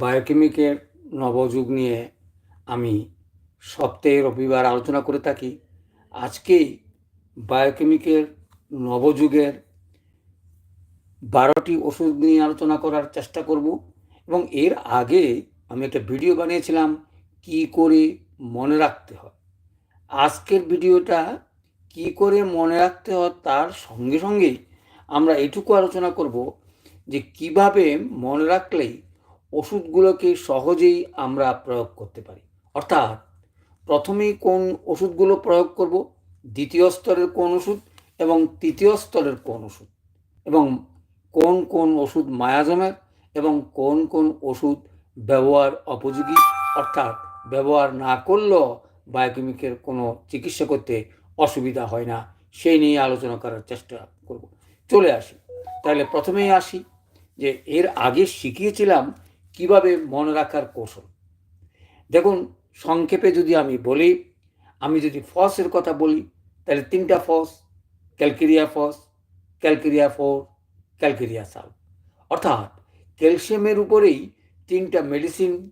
বায়োকেমিকের নবযুগ নিয়ে আমি সপ্তাহে রবিবার আলোচনা করে থাকি। আজকেই বায়োকেমিকের নবযুগের বারোটি ওষুধ নিয়ে আলোচনা করার চেষ্টা করব এবং এর আগে আমি একটা ভিডিও বানিয়েছিলাম কি করে মনে রাখতে হয়। আজকের ভিডিওটা কি করে মনে রাখতে হয় তার সঙ্গে সঙ্গেই আমরা এটুকু আলোচনা করব যে কীভাবে মনে রাখলেই ওষুধগুলোকে সহজেই আমরা প্রয়োগ করতে পারি। অর্থাৎ প্রথমেই কোন ওষুধগুলো প্রয়োগ করব? দ্বিতীয় স্তরের কোন ওষুধ এবং তৃতীয় স্তরের কোন ওষুধ? এবং কোন কোন ওষুধ মায়াজমের এবং কোন কোন ওষুধ ব্যবহার উপযোগী অর্থাৎ ব্যবহার না করলেও বায়োকেমিকের কোনো চিকিৎসা করতে অসুবিধা হয় না। সেই নিয়ে আলোচনা করার চেষ্টা করব। চলে আসি। তাহলে প্রথমেই আসি যে এর আগে শিখিয়েছিলাম কীভাবে মনে রাখার কৌশল? দেখুন, সংক্ষেপে যদি আমি বলি, আমি যদি ফসের কথা বলি, তাহলে তিনটা phos, calcarea phos, calcarea fluor, calcarea sul. অর্থাৎ ক্যালসিয়ামের উপরেই তিনটা মেডিসিন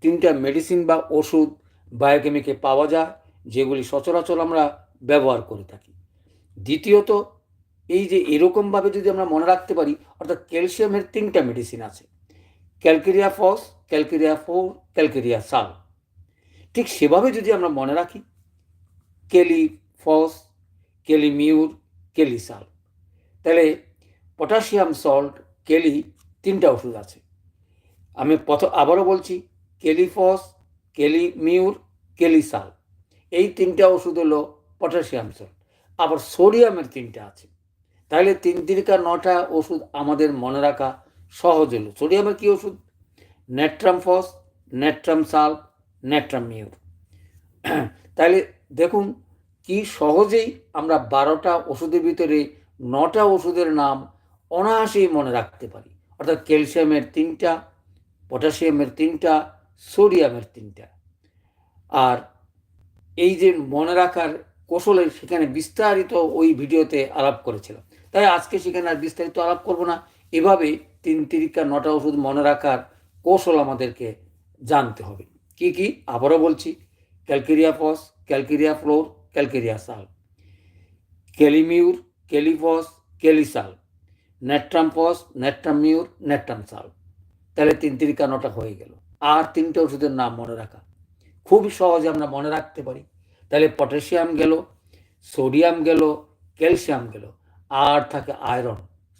তিনটা মেডিসিন বা ওষুধ বায়োকেমিকে পাওয়া যায়, যেগুলি সচরাচর আমরা ব্যবহার করে থাকি। দ্বিতীয়ত, এই যে এরকমভাবে যদি আমরা মনে রাখতে পারি, অর্থাৎ ক্যালসিয়ামের তিনটা মেডিসিন আছে calcarea phos, calcarea fluor, calcarea sul. ঠিক সেভাবে যদি আমরা মনে রাখি, কেলি ফস, কেলি মিউর, কেলি সাল। তাহলে পটাশিয়াম সল্ট, কেলি তিনটা ওষুধ আছে। আমি প্রথম আবারও বলছি কেলিফস কেলি মিউর কেলিসাল এই তিনটা ওষুধ হলো পটাশিয়াম সল্ট। আবার সোডিয়ামের তিনটা আছে। তাহলে তিন তিরিকা নটা ওষুধ আমাদের মনে রাখা সহজ হলো। সোডিয়ামের কী ওষুধ? Natrum phos, natrum sul natrum mur. তাহলে দেখুন কি সহজেই আমরা বারোটা ওষুধের ভিতরে নটা ওষুধের নাম অনায়াসেই মনে রাখতে পারি। অর্থাৎ ক্যালসিয়ামের তিনটা, পটাশিয়ামের তিনটা, সোডিয়ামের তিনটা। আর এই যে মনে রাখার কৌশলের সেখানে বিস্তারিত ওই ভিডিওতে আলাপ করেছিলাম। তাই আজকে সেখানে আর বিস্তারিত আলাপ করব না। এভাবে তিন তিরিকা নটা ওষুধ মনে রাখার কৌশল আমাদেরকে জানতে হবে। কি কি? আবারও বলছি, calcarea phos, calcarea fluor, calcarea sul. Kali mur, kali phos, kali sul. Natrum phos, natrum mur, natrum sul. তাহলে তিন তিরিকা নটা হয়ে গেল। আর তিনটে ওষুধের নাম মনে রাখা। খুব সহজে আমরা মনে রাখতে পারি। তাহলে পটাশিয়াম গেল, সোডিয়াম গেল, ক্যালসিয়াম গেল। আর থাকে আয়রন,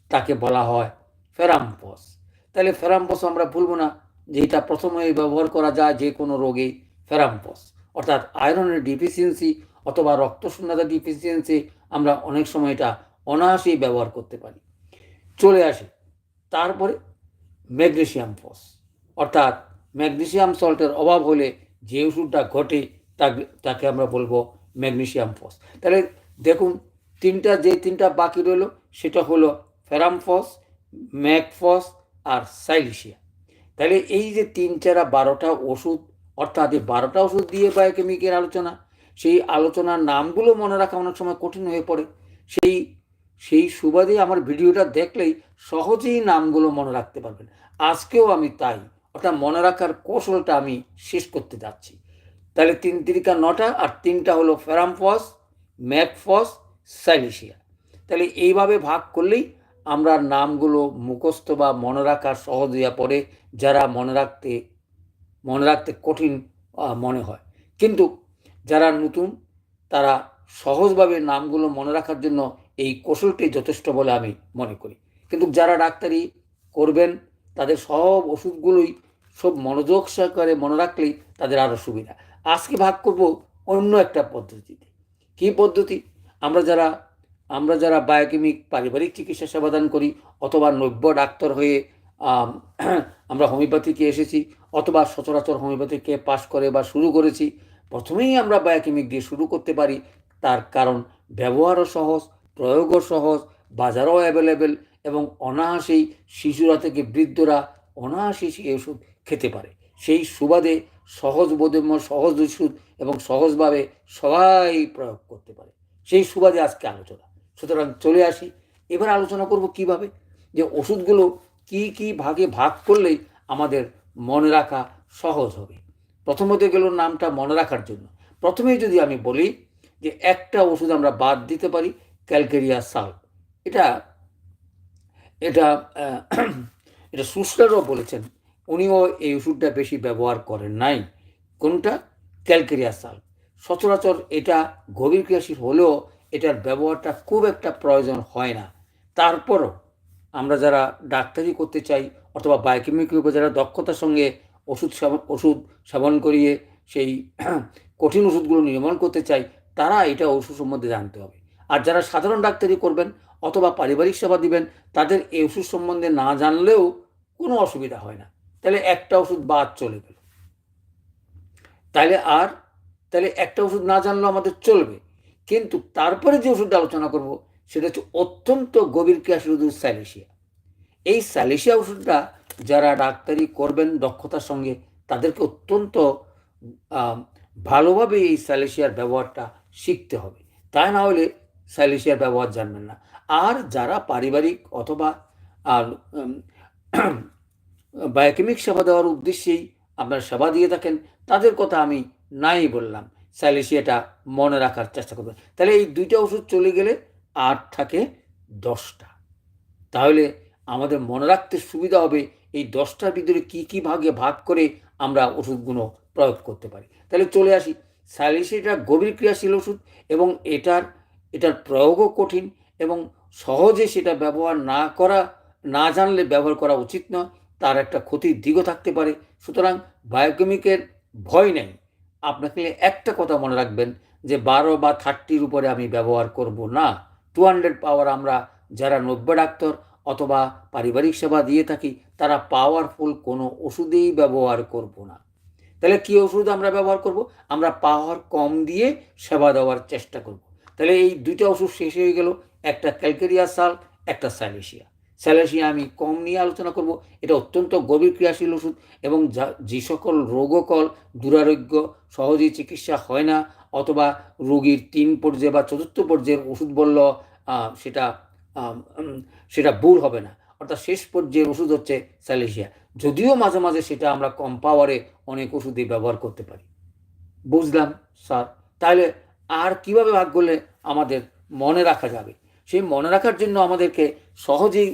তাকে বলা হয় ফেরামপস। তাহলে ফেরামপস আমরা ভুলবো না যে এটা প্রথমে ব্যবহার করা যায় যে কোনো রোগে ফেরামপস। অর্থাৎ আয়রনের ডিফিসিয়েন্সি অথবা রক্তশূন্যতা ডিফিসিয়েন্সি আমরা অনেক সময় এটা অনায়াসেই ব্যবহার করতে পারি। চলে আসে। তারপরে ম্যাগনেশিয়াম ফস। অর্থাৎ ম্যাগনেশিয়াম সল্টের অভাব হলে যে ওষুধটা ঘটে তাকে আমরা বলব ম্যাগনেশিয়াম ফস। তাহলে দেখুন, তিনটা যে তিনটা বাকি রইল, সেটা হলো ফেরামফস ম্যাকফস আর সাইলিশিয়া। তাহলে এই যে তিন চারা বারোটা ওষুধ, অর্থাৎ এই বারোটা ওষুধ দিয়ে বায়োকেমিকের আলোচনা, সেই আলোচনার নামগুলো মনে রাখা অনেক সময় কঠিন হয়ে পড়ে। সেই সেই সুবাদে আমার ভিডিওটা দেখলেই সহজেই নামগুলো মনে রাখতে পারবেন। আজকেও আমি তাই, অর্থাৎ মনে রাখার কৌশলটা আমি শেষ করতে যাচ্ছি। তাহলে তিন তিরিকা নটা আর তিনটা হলো ফেরামফস, ম্যাকফস, সাইলিশিয়া। তাহলে এইভাবে ভাগ করলেই আমরা নামগুলো মুখস্থ বা মনে রাখার সহজ হইয়া পড়ে যারা মনে রাখতে মনে রাখতে কঠিন মনে হয়। কিন্তু যারা নতুন, তারা সহজভাবে নামগুলো মনে রাখার জন্য এই কৌশলটি যথেষ্ট বলে আমি মনে করি। কিন্তু যারা ডাক্তারি করবেন, তাদের সব ওষুধগুলোই সব মনোযোগ সহকারে মনে রাখলেই তাদের আরও সুবিধা। আজকে ভাগ করব অন্য একটা পদ্ধতিতে। কী পদ্ধতি? আমরা যারা আমরা যারা বায়োকেমিক পারিবারিক চিকিৎসা সেবাদান করি, অথবা নব্য ডাক্তার হয়ে আমরা হোমিওপ্যাথিকে এসেছি, অথবা সচরাচর হোমিওপ্যাথিকে পাশ করে বা শুরু করেছি, প্রথমেই আমরা বায়োকেমিক দিয়ে শুরু করতে পারি। তার কারণ, ব্যবহারও সহজ, প্রয়োগও সহজ, বাজারও অ্যাভেলেবেল এবং অনায়াসেই শিশুরা থেকে বৃদ্ধরা অনায়াসেই সেই ওষুধ খেতে পারে। সেই সুবাদে সহজ বোধময় সহজ ওষুধ এবং সহজভাবে সবাই প্রয়োগ করতে পারে। সেই সুবাদে আজকে আলোচনা। সুতরাং চলে আসি। এবার আলোচনা করব কীভাবে? যে ওষুধগুলো কি কি ভাগে ভাগ করলেই আমাদের মনে রাখা সহজ হবে। প্রথমত গেল নামটা মনে রাখার জন্য। প্রথমেই যদি আমি বলি যে একটা ওষুধ আমরা বাদ দিতে পারি, ক্যালকেরিয়া সাল্ট এটা এটা এটা সুস্টারও বলেছেন। উনিও এই ওষুধটা বেশি ব্যবহার করেন নাই। কোনটা? ক্যালকেরিয়া সাল্ট সচরাচর এটা গভীর ক্রিয়াশীল হলেও এটার ব্যবহারটা খুব একটা প্রয়োজন হয় না। তারপরও আমরা যারা ডাক্তারি করতে চাই অথবা বায়োকেমিকের উপর যারা দক্ষতার সঙ্গে ওষুধ ওষুধ সেবন করিয়ে সেই কঠিন ওষুধগুলো নির্মাণ করতে চাই, তারা এটা ওষুধ সম্বন্ধে জানতে হবে। আর যারা সাধারণ ডাক্তারি করবেন অথবা পারিবারিক সেবা দিবেন, তাদের এই ওষুধ সম্বন্ধে না জানলেও কোনো অসুবিধা হয় না। তাহলে একটা ওষুধ বাদ চলে গেল। তাহলে আর তাহলে একটা ওষুধ না জানলেও আমাদের চলবে। কিন্তু তারপরে যে ওষুধটা আলোচনা করব, সেটা হচ্ছে অত্যন্ত গভীর ক্রিয়াশীল ওষুধ স্যালেসিয়া এই স্যালেসিয়া ওষুধটা যারা ডাক্তারি করবেন দক্ষতার সঙ্গে, তাদেরকে অত্যন্ত ভালোভাবে এই স্যালেসিয়ার ব্যবহারটা শিখতে হবে। তা না হলে স্যালেসিয়ার ব্যবহার জানবেন না। আর যারা পারিবারিক অথবা আর বায়োকেমিক সেবা দেওয়ার উদ্দেশ্যেই আপনারা সেবা দিয়ে থাকেন, তাদের কথা আমি নাই বললাম। স্যালেসিয়াটা মনে রাখার চেষ্টা করবেন। তাহলে এই দুইটা ওষুধ চলে গেলে আর থাকে দশটা। তাহলে আমাদের মনে রাখতে সুবিধা হবে এই দশটার ভিতরে কি কি ভাগে ভাগ করে আমরা ওষুধগুলো প্রয়োগ করতে পারি। তাহলে চলে আসি। স্যালিসিটা গভীর ক্রিয়াশীল ওষুধ এবং এটার এটার প্রয়োগও কঠিন এবং সহজে সেটা ব্যবহার না করা, না জানলে ব্যবহার করা উচিত নয়। তার একটা ক্ষতির দিকও থাকতে পারে। সুতরাং বায়োকেমিকের ভয় নেই। আপনাকে একটা কথা মনে রাখবেন যে বারো বা থার্টির উপরে আমি ব্যবহার করব না। টু হান্ড্রেড পাওয়ার আমরা যারা নব্য ডাক্তার অথবা পারিবারিক সেবা দিয়ে থাকি, তারা পাওয়ারফুল কোনো ওষুধেই ব্যবহার করব না। তাহলে কি ওষুধ আমরা ব্যবহার করব? আমরা পাওয়ার কম দিয়ে সেবা দেওয়ার চেষ্টা করব। তাহলে এই দুইটা ওষুধ শেষ হয়ে গেল, একটা ক্যালকেরিয়া সাল একটা স্যালেসিয়া স্যালেসিয়া আমি কম নিয়ে আলোচনা করব। এটা অত্যন্ত গভীর ক্রিয়াশীল ওষুধ এবং যা যে সকল রোগকল দুরারোগ্য, সহজেই চিকিৎসা হয় না, অথবা রোগীর তিন পর্যায়ে বা চতুর্থ পর্যায়ের ওষুধ বলল সেটা সেটা ভুল হবে না। অর্থাৎ শেষ পর্যায়ের ওষুধ হচ্ছে স্যালেসিয়া। যদিও মাঝে মাঝে সেটা আমরা কম পাওয়ারে অনেক ওষুধই ব্যবহার করতে পারি। বুঝলাম, স্যার। তাহলে আর কীভাবে ভাগ করলে আমাদের মনে রাখা যাবে? সেই মনে রাখার জন্য আমাদেরকে সহজেই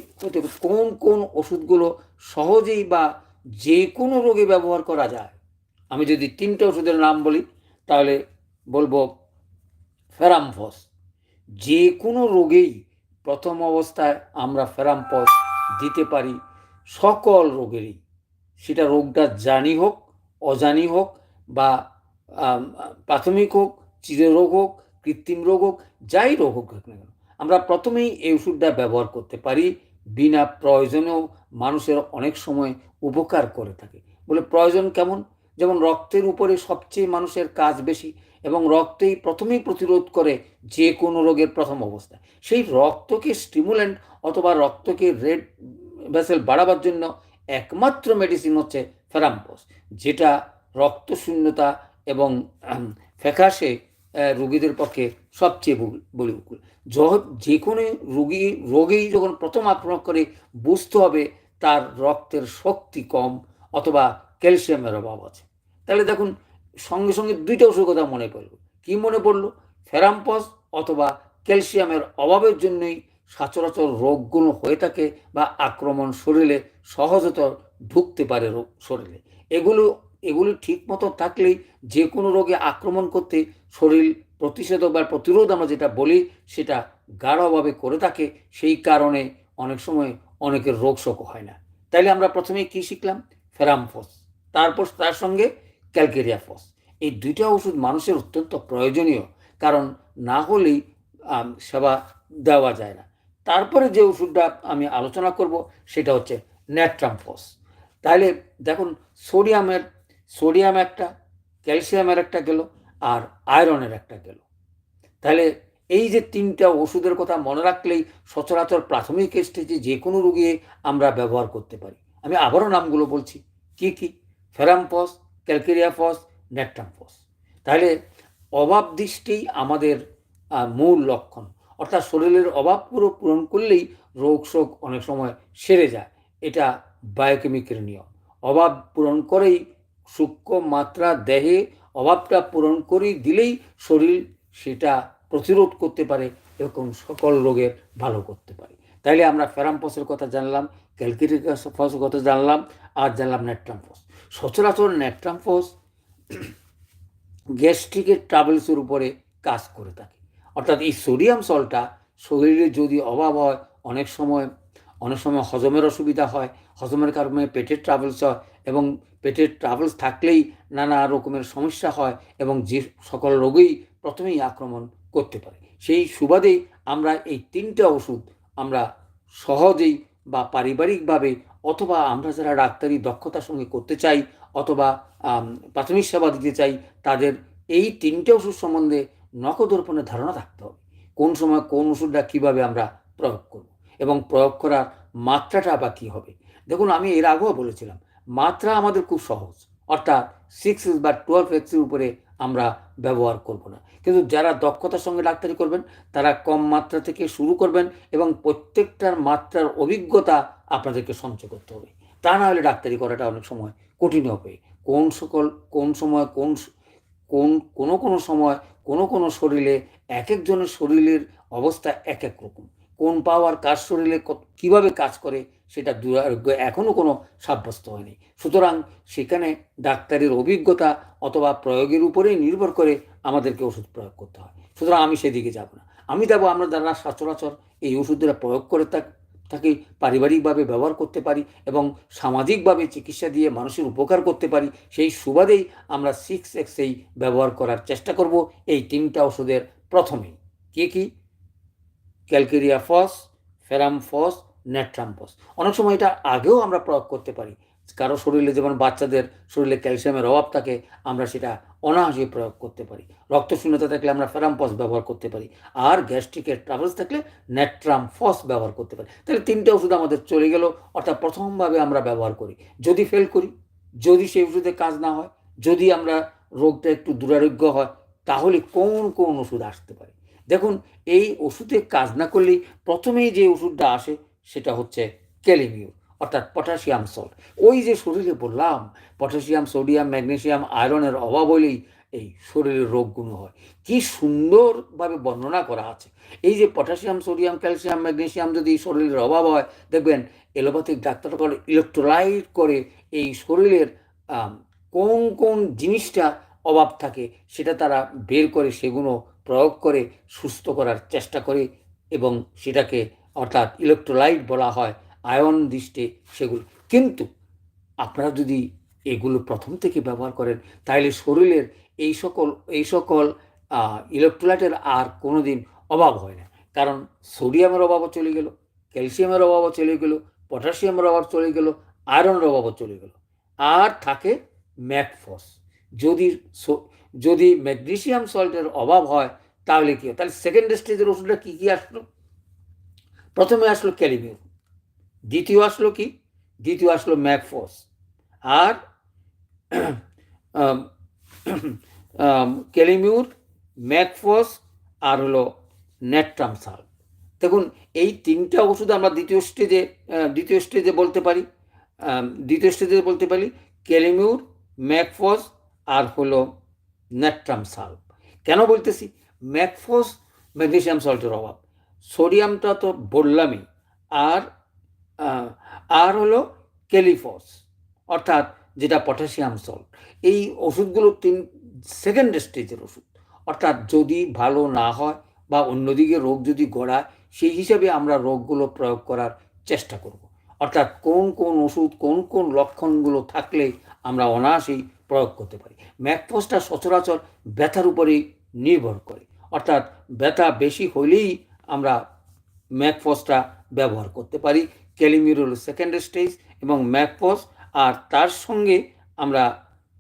কোন কোন ওষুধগুলো সহজেই বা যে কোনো রোগে ব্যবহার করা যায়। আমি যদি তিনটে ওষুধের নাম বলি, তাহলে বলব ফেরামফস। যে কোনো রোগেই প্রথম অবস্থায় আমরা ফেরামপস দিতে পারি সকল রোগেরই। সেটা রোগটা জানি হোক, অজানি হোক বা প্রাথমিক হোক, চিররোগ হোক, কৃত্রিম রোগ হোক, যাই রোগ হোক না কেন। আমরা প্রথমেই এই ওষুধটা ব্যবহার করতে পারি বিনা প্রয়োজনেও মানুষের অনেক সময় উপকার করে থাকে। বলে প্রয়োজন কেমন? যেমন রক্তের উপরে সবচেয়ে মানুষের কাজ বেশি এবং রক্তেই প্রথমেই প্রতিরোধ করে যে কোনো রোগের প্রথম অবস্থা। সেই রক্তকে স্টিমুলেন্ট অথবা রক্তকে রেড ভেসেল বাড়াবার জন্য একমাত্র মেডিসিন হচ্ছে ফেরাম্পস, যেটা রক্তশূন্যতা এবং ফ্যাকাশে রোগীদের পক্ষে সবচেয়ে বল- বলিউকুল য- যে কোনো রোগী, রোগেই যখন প্রথম আক্রমণ করে বুঝতে হবে তার রক্তের শক্তি কম অথবা ক্যালসিয়ামের অভাব আছে। তাহলে দেখুন, সঙ্গে সঙ্গে দুইটা ওষুধ কথা মনে পড়ল। কি মনে পড়ল? ফেরাম্পস অথবা ক্যালসিয়ামের অভাবের জন্যই সচরাচর রোগগুলো হয়ে থাকে বা আক্রমণ শরীরে সহজত ঢুকতে পারে শরীরে। এগুলো এগুলি ঠিক মতো থাকলেই যে কোনো রোগে আক্রমণ করতে শরীর প্রতিষেধক বা প্রতিরোধ আমরা যেটা বলি, সেটা গাঢ়ভাবে করে থাকে, সেই কারণে অনেক সময় অনেকের রোগ শোক হয় না। তাইলে আমরা প্রথমে কি শিখলাম? ফেরাম ফেরামফস তারপর তার সঙ্গে ক্যালকেরিয়া ফস। এই দুইটা ওষুধ মানুষের অত্যন্ত প্রয়োজনীয়, কারণ না হলেই সেবা দেওয়া যায় না। তারপরে যে ওষুধটা আমি আলোচনা করব, সেটা হচ্ছে ন্যাট্রাম ন্যাট্রামফস তাহলে দেখুন, সোডিয়ামের সোডিয়াম একটা, ক্যালসিয়ামের একটা গেল আর আয়রনের একটা গেল। তাহলে এই যে তিনটা ওষুধের কথা মনে রাখলেই সচরাচর প্রাথমিক স্টেজে যে কোনো রোগী আমরা ব্যবহার করতে পারি। আমি আবারও নামগুলো বলছি। কি কি? ফেরামপস ক্যালকেরিয়াফস ন্যাট্রামফস তাহলে অভাব দৃষ্টি আমাদের মূল লক্ষণ। অর্থাৎ শরীরের অভাব পুরো পূরণ করলেই রোগ শোক অনেক সময় সেরে যায়। এটা বায়োকেমিকের নিয়ম। অভাব পূরণ করেই সূক্ষ্ম মাত্রা দেহে অভাবটা পূরণ করে দিলেই শরীর সেটা প্রতিরোধ করতে পারে, এরকম সকল রোগের ভালো করতে পারে। তাইলে আমরা ফেরামপসের কথা জানলাম ক্যালকিরিক ফসের কথা জানলাম, আর জানলাম নেট্রামফস সচরাচর নেট্রামফস গ্যাস্ট্রিকের ট্রাভেলসের উপরে কাজ করে থাকে। অর্থাৎ এই সোডিয়াম সলটা শরীরে যদি অভাব হয়, অনেক সময় অনেক সময় হজমের অসুবিধা হয়, হজমের কারণে পেটের ট্রাভেলস হয় এবং পেটের ট্রাভেলস থাকলেই নানা রকমের সমস্যা হয় এবং যে সকল রোগেই প্রথমেই আক্রমণ করতে পারে। সেই সুবাদেই আমরা এই তিনটা ওষুধ আমরা সহজেই বা পারিবারিকভাবে অথবা আমরা যারা ডাক্তারি দক্ষতার সঙ্গে করতে চাই অথবা প্রাথমিক সেবা দিতে চাই, তাদের এই তিনটে ওষুধ সম্বন্ধে নকদর্পণের ধারণা থাকতে হবে। কোন সময় কোন ওষুধটা কীভাবে আমরা প্রয়োগ করব। এবং প্রয়োগ করার মাত্রাটা বা কী হবে? দেখুন, আমি এর আগেও বলেছিলাম, মাত্রা আমাদের খুব সহজ। অর্থাৎ সিক্স বা টুয়েলভ এক্সের উপরে আমরা ব্যবহার করব না। কিন্তু যারা দক্ষতার সঙ্গে ডাক্তারি করবেন, তারা কম মাত্রা থেকে শুরু করবেন এবং প্রত্যেকটার মাত্রার অভিজ্ঞতা আপনাদেরকে সঞ্চয় করতে হবে। তা না হলে ডাক্তারি করাটা অনেক সময় কঠিন হবে। কোন সকল, কোন সময়, কোন কোন, কোনো কোনো সময়, কোনো কোনো শরীরে এক একজনের শরীরের অবস্থা এক এক রকম। কোন পাওয়ার কার শরীরে কীভাবে কাজ করে, সেটা দুরারোগ্য এখনও কোনো সাব্যস্ত হয়নি। সুতরাং সেখানে ডাক্তারের অভিজ্ঞতা অথবা প্রয়োগের উপরেই নির্ভর করে আমাদেরকে ওষুধ প্রয়োগ করতে হয়। সুতরাং আমি সেদিকে যাব না। আমি দেবো আমরা যারা সচরাচর এই ওষুধটা প্রয়োগ করে থাক পারিবারিকভাবে ব্যবহার করতে পারি এবং সামাজিকভাবে চিকিৎসা দিয়ে মানুষের উপকার করতে পারি, সেই সুবাদেই আমরা সিক্স এক্স এক্সেই ব্যবহার করার চেষ্টা করব। এই তিনটা ওষুধের প্রথমেই। কে কি? Calcarea phos, ferrum phos natrum phos. অনেক সময় এটা আগেও আমরা প্রয়োগ করতে পারি। কারও শরীরে যেমন বাচ্চাদের শরীরে ক্যালসিয়ামের অভাব থাকে, আমরা সেটা অনায়াসে প্রয়োগ করতে পারি। রক্তশূন্যতা থাকলে আমরা ফেরামপস ব্যবহার করতে পারি। আর গ্যাস্ট্রিকের ট্রাভেলস থাকলে ন্যাট্রাম ফস ব্যবহার করতে পারি। তাহলে তিনটে ওষুধ আমাদের চলে গেল, অর্থাৎ প্রথমভাবে আমরা ব্যবহার করি। যদি ফেল করি, যদি সেই ওষুধে কাজ না হয়, যদি আমরা রোগটা একটু দুরারোগ্য হয়, তাহলে কোন কোন ওষুধ আসতে পারে? দেখুন, এই ওষুধে কাজ না করলেই প্রথমেই যে ওষুধটা আসে সেটা হচ্ছে ক্যালিমিউর অর্থাৎ পটাশিয়াম সল্ট। ওই যে শরীরে বললাম, পটাশিয়াম, সোডিয়াম, ম্যাগনেশিয়াম, আয়রনের অভাব হলেই এই শরীরের রোগগুলো হয়। কি সুন্দরভাবে বর্ণনা করা আছে। এই যে পটাশিয়াম, সোডিয়াম, ক্যালসিয়াম, ম্যাগনেশিয়াম যদি শরীরের অভাব হয়, দেখবেন এলোপ্যাথিক ডাক্তার করে ইলেকট্রোলাইট করে এই শরীরের কোন কোন জিনিসটা অভাব থাকে সেটা তারা বের করে সেগুলো প্রয়োগ করে সুস্থ করার চেষ্টা করে এবং সেটাকে অর্থাৎ ইলেকট্রোলাইট বলা হয় আয়ন দৃষ্টে সেগুলো। কিন্তু আপনারা যদি এগুলো প্রথম থেকে ব্যবহার করেন তাহলে শরীরের এই সকল এই সকল ইলেকট্রোলাইটের আর কোনো দিন অভাব হয় না। কারণ সোডিয়ামের অভাবও চলে গেল ক্যালসিয়ামের অভাবও চলে গেল পটাশিয়ামের অভাব চলে গেল আয়রনের অভাবও চলে গেল। আর থাকে ম্যাকফস যদি যদি ম্যাগনেশিয়াম সল্টের অভাব হয়, তাহলে কী হয়? তাহলে সেকেন্ড স্টেজের ওষুধটা কী কী আসলো? প্রথমে আসলো ক্যালিমিউর দ্বিতীয় আসলো কি? দ্বিতীয় আসলো ম্যাকফস আর ক্যালিমিউর ম্যাকফস আর হলো নেট্রামসাল দেখুন, এই তিনটা ওষুধ আমরা দ্বিতীয় স্টেজে দ্বিতীয় স্টেজে বলতে পারি দ্বিতীয় স্টেজে বলতে পারি, ক্যালিমিউর ম্যাকফস আর হলো নেট্রামসাল কেন বলতেছি? ম্যাকফস ম্যাগনেশিয়াম সল্টের অভাব। সোডিয়ামটা তো বললামই। আর আর হলো ক্যালিফস, অর্থাৎ যেটা পটাশিয়াম সল্ট এই ওষুধগুলো তিন, সেকেন্ড স্টেজের ওষুধ। অর্থাৎ যদি ভালো না হয় বা অন্যদিকে রোগ যদি গড়ায়, সেই হিসাবে আমরা রোগগুলো প্রয়োগ করার চেষ্টা করব। অর্থাৎ কোন কোন ওষুধ, কোন কোন লক্ষণগুলো থাকলে আমরা অনায়াসেই প্রয়োগ করতে পারি। ম্যাকফোসটা সচরাচর ব্যথার উপরেই নির্ভর করে। অর্থাৎ ব্যথা বেশি হলেই আমরা ম্যাকফসটা ব্যবহার করতে পারি। ক্যালিমির হলো সেকেন্ড স্টেজ এবং ম্যাকফস আর তার সঙ্গে আমরা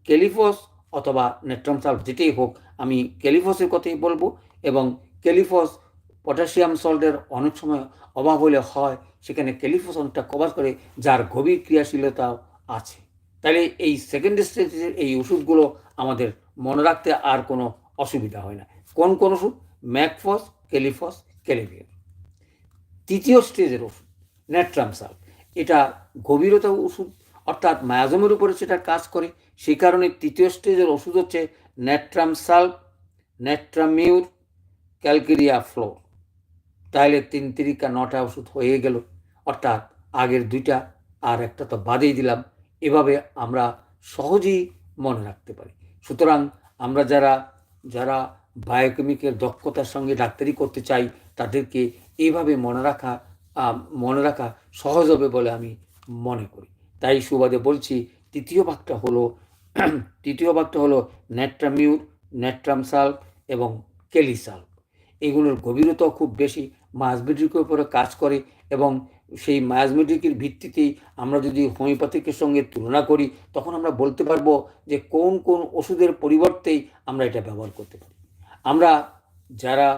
ক্যালিফস অথবা নেট্রমসাল যেটাই হোক, আমি ক্যালিফসের কথাই বলব এবং ক্যালিফস পটাশিয়াম সল্টের অনেক সময় অভাব হলে হয়, সেখানে ক্যালিফস অনেকটা কভার করে, যার গভীর ক্রিয়াশীলতাও আছে। তাহলে এই সেকেন্ড স্টেজের এই ওষুধগুলো আমাদের মনে রাখতে আর কোনো অসুবিধা হয় না। কোন কোন ওষুধ? ম্যাকফস ক্যালিফস ক্যালিভিয়ার তৃতীয় স্টেজের ওষুধ, নেট্রামসাল। এটা গভীরতা ওষুধ, অর্থাৎ মায়াজমের উপরে সেটা কাজ করে। সেই কারণে তৃতীয় স্টেজের ওষুধ হচ্ছে natrum sulph natrum mur, calcarea fluor. তাহলে তিন তিরিকা নটা ওষুধ হয়ে গেল। অর্থাৎ আগের দুইটা, আর একটা তো বাদেই দিলাম। এভাবে আমরা সহজেই মনে রাখতে পারি। সুতরাং আমরা যারা যারা বায়োকেমিকের দক্ষতার সঙ্গে ডাক্তারি করতে চাই, তাদেরকে এইভাবে মনে রাখা মনে রাখা সহজ হবে বলে আমি মনে করি। তাই সুবাদে বলছি, তৃতীয় ভাগটা হলো, তৃতীয় ভাগটা হলো নেট্রামিউর নেট্রামসাল এবং কেলি কেলিসাল এগুলোর গভীরতাও খুব বেশি মাসমেট্রিকের উপরে কাজ করে এবং সেই মায়াজমেট্রিকের ভিত্তিতেই আমরা যদি হোমিওপ্যাথিকের সঙ্গে তুলনা করি, তখন আমরা বলতে পারব যে কোন কোন ওষুধের পরিবর্তেই আমরা এটা ব্যবহার করতে পারি। আমরা যারা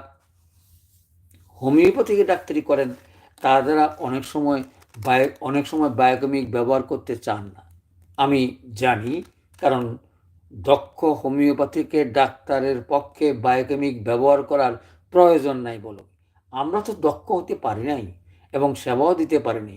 হোমিওপ্যাথিকে ডাক্তারি করেন, তারা অনেক সময় বায়ো, অনেক সময় বায়োকেমিক ব্যবহার করতে চান না। আমি জানি, কারণ দক্ষ হোমিওপ্যাথিকের ডাক্তারের পক্ষে বায়োকেমিক ব্যবহার করার প্রয়োজন নাই বলো। আমরা তো দক্ষ হতে পারি নাই। এবং সেবাও দিতে পারেনি।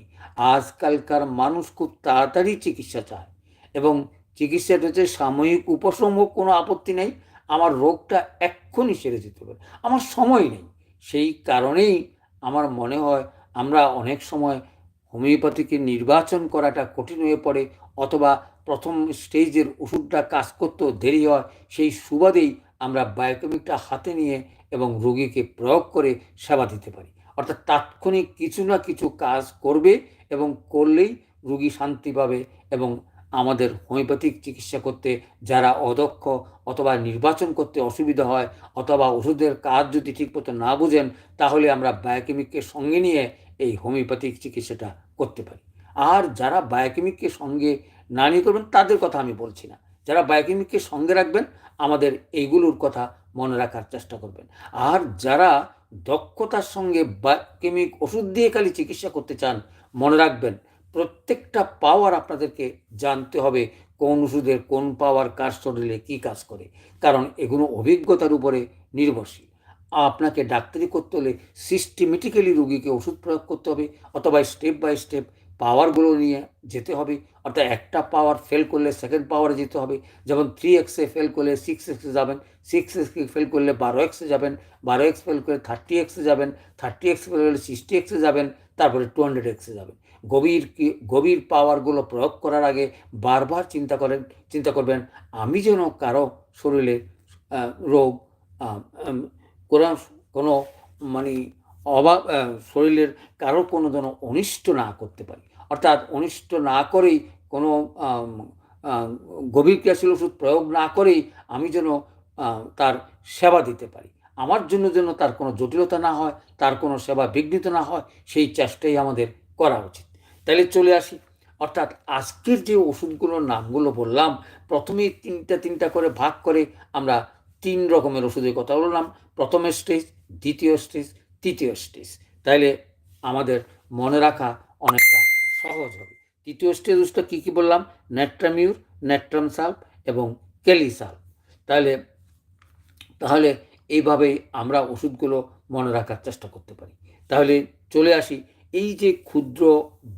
আজকালকার মানুষ খুব তাড়াতাড়ি চিকিৎসা চায় এবং চিকিৎসাটা হচ্ছে সাময়িক উপশম হোক কোনো আপত্তি নেই। আমার রোগটা এক্ষুনি সেরে যেতে পারে আমার সময় নেই। সেই কারণেই আমার মনে হয় আমরা অনেক সময় হোমিওপ্যাথিকে নির্বাচন করাটা কঠিন হয়ে পড়ে অথবা প্রথম স্টেজের ওষুধটা কাজ করতেও দেরি হয়। সেই সুবাদেই আমরা বায়োকেমিকটা হাতে নিয়ে এবং রোগীকে প্রয়োগ করে সেবা দিতে পারি। অর্থাৎ তাৎক্ষণিক কিছু না কিছু কাজ করবে এবং করলেই রুগী শান্তি পাবে এবং আমাদের হোমিওপ্যাথিক চিকিৎসা করতে যারা অদক্ষ অথবা নির্বাচন করতে অসুবিধা হয় অথবা ওষুধের কাজ যদি ঠিকমতো না বুঝেন, তাহলে আমরা বায়োকেমিককে সঙ্গে নিয়ে এই হোমিওপ্যাথিক চিকিৎসাটা করতে পারি। আর যারা বায়োকেমিককে সঙ্গে না নিয়ে করবেন, তাদের কথা আমি বলছি না। যারা বায়োকেমিককে সঙ্গে রাখবেন, আমাদের এইগুলোর কথা মনে রাখার চেষ্টা করবেন। আর যারা দক্ষতার সঙ্গে বায়োকেমিক ওষুধ দিয়ে খালি চিকিৎসা করতে চান, মনে রাখবেন প্রত্যেকটা পাওয়ার আপনাদেরকে জানতে হবে কোন ওষুধের কোন পাওয়ার কাজ শরীরে কী কাজ করে। কারণ এগুলো অভিজ্ঞতার উপরে নির্ভরশীল। আপনাকে ডাক্তারি করতে হলে সিস্টেমেটিক্যালি রুগীকে ওষুধ প্রয়োগ করতে হবে, অথবা স্টেপ বাই স্টেপ পাওয়ারগুলো নিয়ে যেতে হবে। অর্থাৎ একটা পাওয়ার ফেল করলে সেকেন্ড পাওয়ারে যেতে হবে। যেমন থ্রি এক্সে ফেল করলে সিক্স এক্সে যাবেন। সিক্স এক্সকে ফেল করলে বারো এক্সে যাবেন। বারো এক্স ফেল করলে থার্টি এক্সে যাবেন। থার্টি এক্স ফেল করলে সিক্সটি এক্সে যাবেন। তারপরে টু হান্ড্রেড এক্সে যাবেন। গভীর গভীর পাওয়ারগুলো প্রয়োগ করার আগে বারবার চিন্তা করেন, চিন্তা করবেন, আমি যেন কারও শরীরে রোগ কোনো কোনো মানে অভাব শরীরের কারও কোনো যেন অনিষ্ট না করতে পারি। অর্থাৎ অনিষ্ট না করেই কোনো গভীর ক্রিয়াশীল ওষুধ প্রয়োগ না করেই আমি যেন তার সেবা দিতে পারি। আমার জন্য যেন তার কোনো জটিলতা না হয়, তার কোনো সেবা বিঘ্নিত না হয়, সেই চেষ্টাই আমাদের করা উচিত। তাহলে চলে আসি। অর্থাৎ আজকের যে ওষুধগুলোর নামগুলো বললাম, প্রথমেই তিনটা তিনটা করে ভাগ করে আমরা তিন রকমের ওষুধের কথা বললাম। প্রথম স্টেজ, দ্বিতীয় স্টেজ, তৃতীয় স্টেজ। তাইলে আমাদের মনে রাখা অনেকটা সহজ হবে। তৃতীয় স্টেজ ওষুধটা কী কী বললাম? নেট্রামিউর, নেট্রাম সাল্প এবং কেলিসাল্প তাহলে তাহলে এইভাবেই আমরা ওষুধগুলো মনে রাখার চেষ্টা করতে পারি। তাহলে চলে আসি, এই যে ক্ষুদ্র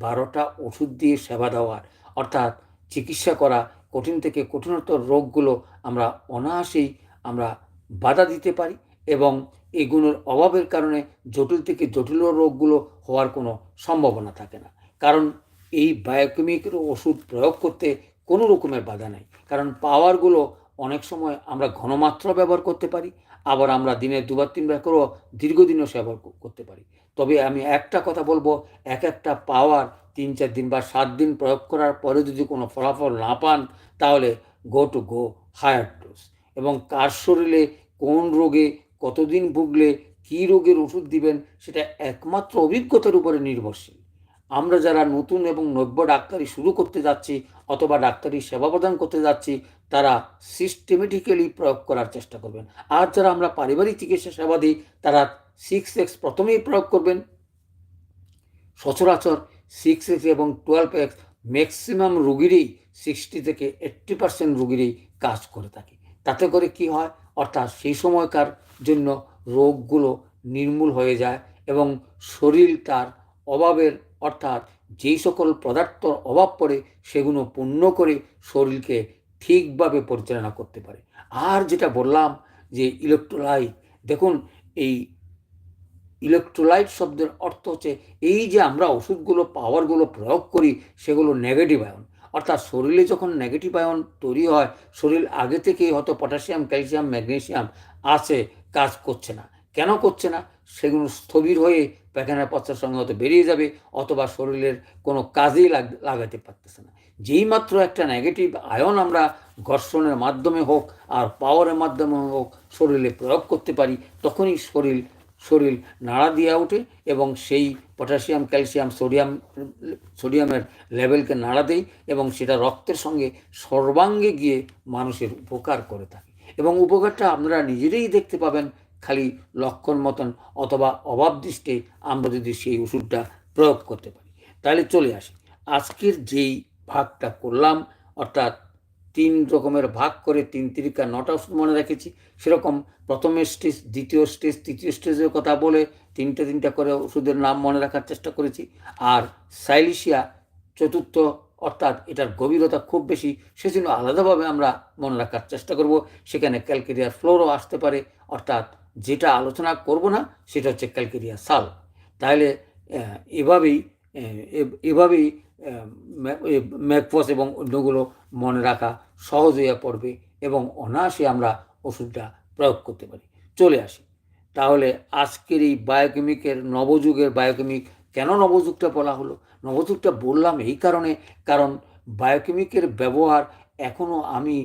বারোটা ওষুধ দিয়ে সেবা দেওয়ার, অর্থাৎ চিকিৎসা করা কঠিন থেকে কঠিনতর রোগগুলো আমরা অনায়াসেই আমরা বাধা দিতে পারি এবং এগুলোর অভাবের কারণে জটিল থেকে জটিল রোগগুলো হওয়ার কোনো সম্ভাবনা থাকে না। কারণ এই বায়োকেমিকের ওষুধ প্রয়োগ করতে কোনো রকমের বাধা নেই। কারণ পাওয়ারগুলো অনেক সময় আমরা ঘনমাত্রা ব্যবহার করতে পারি, আবার আমরা দিনে দুবার, তিনবার করেও দীর্ঘদিনও ক- করতে পারি। তবে আমি একটা কথা বলব, এক একটা পাওয়ার তিন, চার দিন বা সাত দিন প্রয়োগ করার পরে যদি কোনো ফলাফল না পান, তাহলে go to go higher dose এবং কার শরীরে কোন রোগে কতদিন ভুগলে কী রোগের ওষুধ দিবেন, সেটা একমাত্র অভিজ্ঞতার উপরে নির্ভরশীল। আমরা যারা নতুন এবং নব্য ডাক্তারি শুরু করতে যাচ্ছি অথবা ডাক্তারি সেবা প্রদান করতে যাচ্ছি, তারা সিস্টেমেটিক্যালি প্রয়োগ করার চেষ্টা করবেন। আর যারা আমরা পারিবারিক চিকিৎসা সেবা দিই, তারা সিক্স এক্স প্রথমেই প্রয়োগ করবেন। সচরাচর সিক্স এক্স এবং টুয়েলভ এক্স ম্যাক্সিমাম রুগীরই সিক্সটি থেকে এইট্টি পার্সেন্ট রুগীরই কাজ করে থাকে। তাতে করে কি হয়? অর্থাৎ সেই সময়কার জন্য রোগগুলো নির্মূল হয়ে যায় এবং শরীর তার অভাবের অর্থাৎ যেই সকল পদার্থর অভাব পড়ে, সেগুলো পূর্ণ করে শরীরকে ঠিকভাবে পরিচালনা করতে পারে। আর যেটা বললাম যে ইলেকট্রোলাইট দেখুন এই ইলেকট্রোলাইট শব্দের অর্থ হচ্ছে এই যে আমরা ওষুধগুলো পাওয়ারগুলো প্রয়োগ করি, সেগুলো নেগেটিভ আয়ন অর্থাৎ শরীরে যখন নেগেটিভ আয়ন তৈরি হয়, শরীর আগে থেকেই হয়তো পটাশিয়াম ক্যালসিয়াম ম্যাগনেসিয়াম আছে কাজ করছে না। কেন করছে না? সেগুলো স্থবির হয়ে পায়খানা পচার সঙ্গে হয়তো বেরিয়ে যাবে, অথবা শরীরের কোনো কাজেই লাগাতে পারতেছে না। যেই মাত্র একটা নেগেটিভ আয়ন আমরা ঘর্ষণের মাধ্যমে হোক আর পাওয়ারের মাধ্যমে হোক শরীরে প্রয়োগ করতে পারি, তখনই শরীর শরীর নাড়া দিয়ে ওঠে এবং সেই পটাশিয়াম ক্যালসিয়াম সোডিয়াম সোডিয়ামের লেভেলকে নাড়া দেয় এবং সেটা রক্তের সঙ্গে সর্বাঙ্গে গিয়ে মানুষের উপকার করে থাকে। এবং উপকারটা আপনারা নিজেরাই দেখতে পাবেন। খালি লক্ষণ মতন অথবা অভাব দৃষ্টে আমরা যদি সেই ওষুধটা প্রয়োগ করতে পারি। তাহলে চলে আসি। আজকের যেই ভাগটা করলাম, অর্থাৎ তিন রকমের ভাগ করে তিন তিরিকা নটা ওষুধ মনে রেখেছি, সেরকম প্রথম স্টেজ দ্বিতীয় স্টেজ তৃতীয় স্টেজের কথা বলে তিনটে তিনটা করে ওষুধের নাম মনে রাখার চেষ্টা করেছি। আর সাইলিশিয়া চতুর্থ, অর্থাৎ এটার গভীরতা খুব বেশি, সেজন্য আলাদাভাবে আমরা মনে রাখার চেষ্টা করব। সেখানে ক্যালকেরিয়ার ফ্লোরও আসতে পারে, অর্থাৎ যেটা আলোচনা করব না, সেটা হচ্ছে ক্যালকেরিয়া সাল। তাহলে এভাবেই এভাবেই ম্যাকফস এবং অন্যগুলো মনে রাখা সহজ হয়ে পড়বে এবং অনায়াসে আমরা ওষুধটা প্রয়োগ করতে পারি। চলে আসি। তাহলে আজকের এই বায়োকেমিকের নবযুগের বায়োকেমিক কেন নবযুগটা বলা হলো? নবযুগটা বললাম এই কারণে কারণ বায়োকেমিকের ব্যবহার এখনও আমি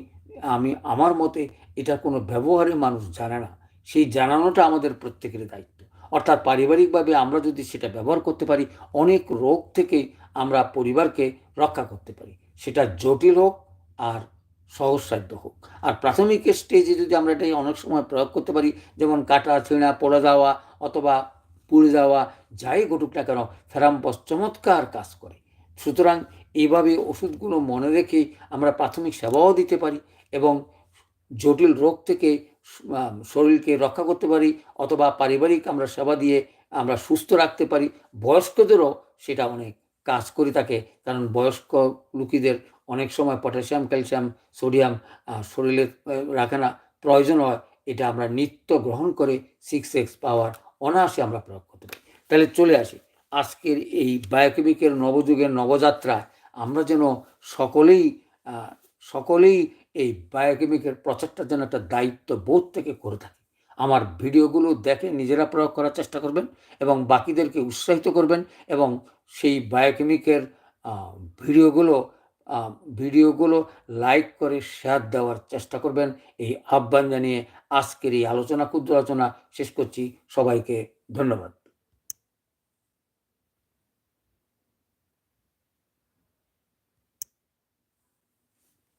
আমি আমার মতে এটা কোনো ব্যবহারে মানুষ জানে না। সেই জানানোটা আমাদের প্রত্যেকের দায়িত্ব। অর্থাৎ পারিবারিকভাবে আমরা যদি সেটা ব্যবহার করতে পারি, অনেক রোগ থেকে আমরা পরিবারকে রক্ষা করতে পারি। সেটা জটিল হোক আর সহজসাধ্য হোক। আর প্রাথমিক স্টেজে যদি আমরা এটাই অনেক সময় প্রয়োগ করতে পারি, যেমন কাটা, ছেঁড়া, পড়ে যাওয়া অথবা পুড়ে যাওয়া, যাই ঘটুক না কেন ফেরাম্পস চমৎকার কাজ করে। সুতরাং এইভাবে ওষুধগুলো মনে রেখে আমরা প্রাথমিক সেবাও দিতে পারি এবং জটিল রোগ থেকে শরীরকে রক্ষা করতে পারি অথবা পারিবারিক আমরা সেবা দিয়ে আমরা সুস্থ রাখতে পারি। বয়স্কদেরও সেটা অনেক কাজ করে থাকে, কারণ বয়স্ক লোকীদের অনেক সময় পটাশিয়াম, ক্যালসিয়াম, সোডিয়াম শরীরে রাখে না, প্রয়োজন হয়, এটা আমরা নিত্য গ্রহণ করে সিক্স এক্স পাওয়ার অনায়াসে আমরা প্রয়োগ করতে পারি। তাহলে চলে আসি, আজকের এই বায়োকেমিকের নবযুগের নবযাত্রায় আমরা যেন সকলেই সকলেই এই বায়োকেমিকের প্রচারটার জন্য একটা দায়িত্ব বোধ থেকে করে থাকি। আমার ভিডিওগুলো দেখে নিজেরা প্রয়োগ করার চেষ্টা করবেন এবং বাকিদেরকে উৎসাহিত করবেন এবং সেই বায়োকেমিকের ভিডিওগুলো ভিডিওগুলো লাইক করে শেয়ার দেওয়ার চেষ্টা করবেন। এই আহ্বান জানিয়ে আজকের এই আলোচনা, ক্ষুদ্র আলোচনা শেষ করছি। সবাইকে ধন্যবাদ।